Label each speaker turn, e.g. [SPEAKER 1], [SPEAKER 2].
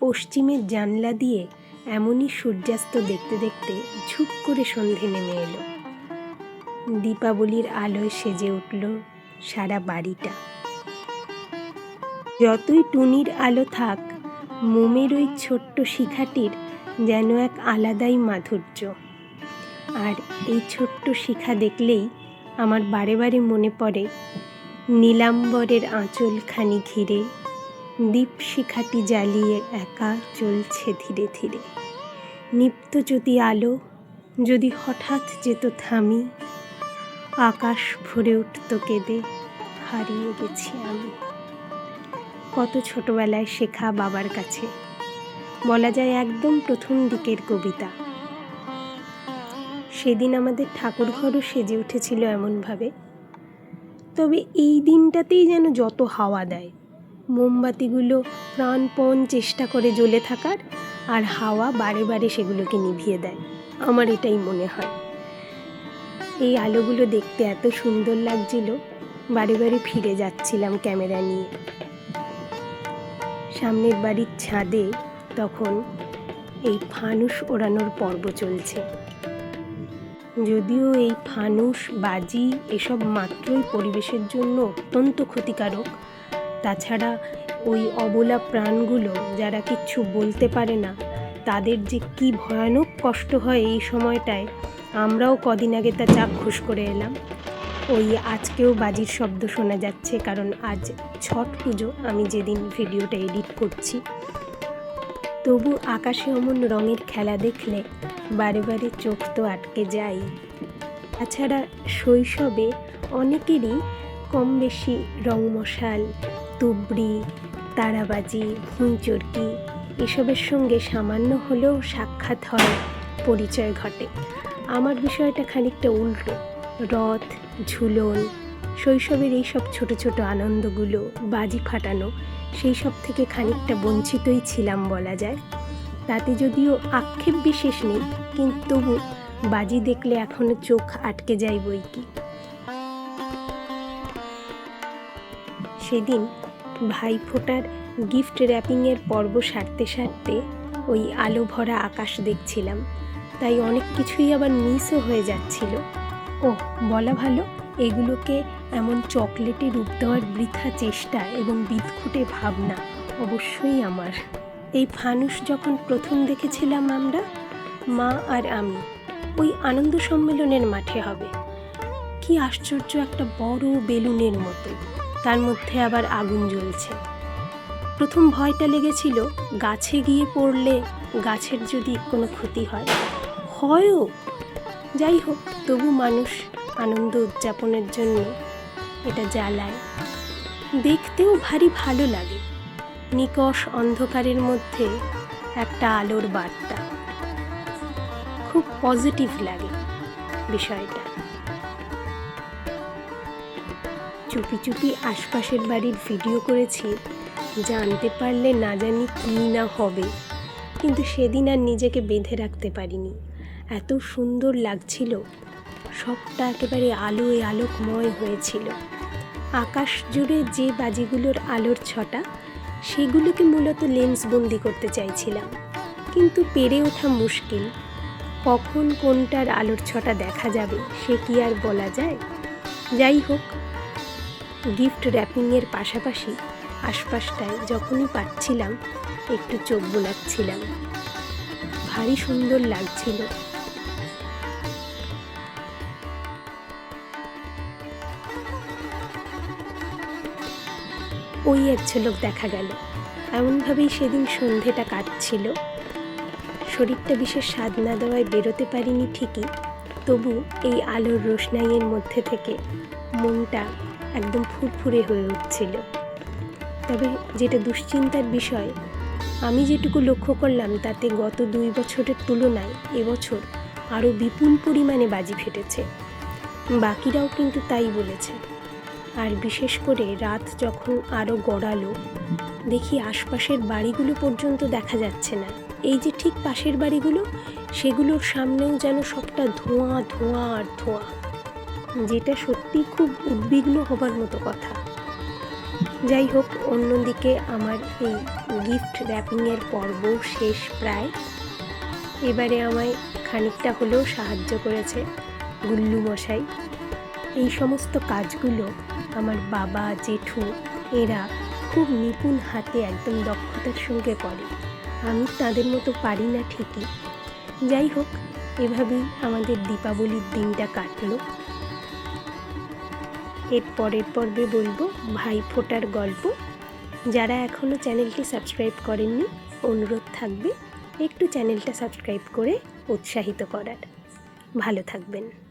[SPEAKER 1] পশ্চিমের জানলা দিয়ে এমনই সূর্যাস্ত দেখতে দেখতে ঝুপ করে সন্ধে নেমে এলো। দীপাবলির আলোয় সেজে উঠল সারা বাড়িটা। যতই টুনির আলো থাক, মোমের ওই ছোট্ট শিখাটির যেন এক আলাদাই মাধুর্য। আর এই ছোট্ট শিখা দেখলেই আমার বারে বারে মনে পড়ে, নীলাম্বরের আঁচলখানি ঘিরে দীপ শিখাটি জ্বালিয়ে একা চলছে ধীরে ধীরে। নিপ্ত যদি আলো যদি হঠাৎ যেত থামি, আকাশ ভরে উঠত কেঁদে হারিয়ে গেছি আমি। কত ছোটবেলায় শেখা বাবার কাছে, বলা যায় একদম প্রথম দিকের কবিতা। সেদিন আমাদের ঠাকুর ঘরও সেজে উঠেছিল এমনভাবে। তবে এই দিনটাতেই যেন যত হাওয়া দেয় মোমবাতিগুলো প্রাণপণ চেষ্টা করে জ্বলে থাকার আর হাওয়া বারে বারে সেগুলোকে নিভিয়ে দেয়। আমার এটাই মনে হয়। এই আলোগুলো দেখতে এত সুন্দর লাগছিল, বারে বারে ফিরে যাচ্ছিলাম ক্যামেরা নিয়ে। সামনের বাড়ির ছাদে তখন এই ফানুস ওড়ানোর পর্ব চলছে। যদিও এই ফানুস বাজি এসব মাত্রই পরিবেশের জন্য অত্যন্ত ক্ষতিকারক তাছাড়া ওই অবলা প্রাণগুলো যারা কিচ্ছু বলতে পারে না, তাদের যে কি ভয়ানক কষ্ট হয় এই সময়টায়, আমরাও কদিন আগে তা চাক্ষুষ করে এলাম। ওই আজকেও বাজির শব্দ শোনা যাচ্ছে, কারণ আজ ছট পুজো, আমি যেদিন ভিডিওটা এডিট করছি। তবু আকাশে অমন রঙের খেলা দেখলে বারে বারে চোখ তো আটকে যাই। তাছাড়া শৈশবে অনেকেরই কম বেশি রং মশাল তুবড়ি, তারাবাজি ভুঁইচরকি এসবের সঙ্গে সামান্য হলেও সাক্ষাৎ হয় পরিচয় ঘটে। আমার বিষয়টা খানিকটা উল্টো। রথ, ঝুলন, শৈশবের এইসব ছোট ছোট আনন্দগুলো, বাজি ফাটানো, সেই সব থেকে খানিকটা বঞ্চিতই ছিলাম বলা যায়। তাতে যদিও আক্ষেপ বিশেষ নেই, কিন্তু তবু বাজি দেখলে এখনও চোখ আটকে যায় বই কি সেদিন ভাইফোঁটার গিফট র্যাপিংয়ের পর্ব সারতে সারতে ওই আলো ভরা আকাশ দেখছিলাম। তাই অনেক কিছুই আবার মিসও হয়ে যাচ্ছিল। ও বলা ভালো, এগুলোকে এমন চকলেটে রূপ দেওয়ার বৃথা চেষ্টা এবং বিদঘুটে ভাবনা অবশ্যই আমার। এই ফানুস যখন প্রথম দেখেছিলাম আমরা, মা আর আমি, ওই আনন্দ সম্মেলনের মাঠে হবে। কি আশ্চর্য একটা বড় বেলুনের মতো। তার মধ্যে আবার আগুন জ্বলছে। প্রথম ভয়টা লেগেছিল, গাছে গিয়ে পড়লে গাছের যদি কোনো ক্ষতি হয়। হয়ও। যাই হোক, তবু মানুষ আনন্দ উদযাপনের জন্য এটা জ্বালায়। দেখতেও ভারী ভালো লাগে। নিকষ অন্ধকারের মধ্যে একটা আলোর বার্তা। খুব পজিটিভ লাগে বিষয়টা। চুপি চুপি আশপাশের বাড়ির ভিডিও করেছি, জানতে পারলে না জানি কী না হবে। কিন্তু সেদিন আর নিজেকে বেঁধে রাখতে পারিনি। এত সুন্দর লাগছিল, সবটা একেবারে আলোয় আলোকময় হয়েছিল। আকাশ জুড়ে যে বাজিগুলোর আলোর ছটা, সেগুলোকে মূলত লেন্স বন্দি করতে চাইছিলাম। কিন্তু পেরে ওঠা মুশকিল, কখন কোনটার আলোর ছটা দেখা যাবে, সে কি আর বলা যায়? যাই হোক গিফট র্যাপিংয়ের পাশাপাশি আশপাশটায় যখনই পাচ্ছিলাম, একটু চোখ বোলাচ্ছিলাম। ভারী সুন্দর লাগছিল। ওই এক ঝলক দেখা গেল। এমনভাবেই সেদিন সন্ধেটা কাটছিল। শরীরটা বিশেষ স্বাদ না দেওয়ায় বেরোতে পারিনি ঠিকই, তবু এই আলোর রোশনাইয়ের মধ্যে থেকে মনটা একদম ফুরফুরে হয়ে উঠছিল। তবে যেটা দুশ্চিন্তার বিষয়, আমি যেটুকু লক্ষ্য করলাম তাতে গত দুই বছরের তুলনায় এবছর আরও বিপুল পরিমাণে বাজি ফেটেছে। বাকিরাও কিন্তু তাই বলেছে। আর বিশেষ করে রাত যখন আরও গড়ালো, দেখি আশপাশের বাড়িগুলো পর্যন্ত দেখা যাচ্ছে না। এই যে ঠিক পাশের বাড়িগুলো, সেগুলোর সামনেও যেন সবটা ধোঁয়া ধোঁয়া আর ধোঁয়া। যেটা সত্যি খুব উদ্বিগ্ন হবার মতো কথা। যাই হোক, অন্যদিকে আমার এই গিফট র্যাপিংয়ের পর্ব শেষ প্রায়। এবারে আমায় খানিকটা হলেও সাহায্য করেছে গুল্লু মশাই। এই সমস্ত কাজগুলো আমার বাবা, জেঠু, এরা খুব নিপুণ হাতে একদম দক্ষতার সঙ্গে করে। আমি তাদের মতো পারি না ঠিকই। যাই হোক, এভাবেই আমাদের দীপাবলির দিনটা কাটলো। এর পরের পর্বে বলব ভাই ফোটার গল্প। যারা এখনও চ্যানেলটি সাবস্ক্রাইব করেননি, অনুরোধ থাকবে একটু চ্যানেলটা সাবস্ক্রাইব করে উৎসাহিত করার। ভালো থাকবেন।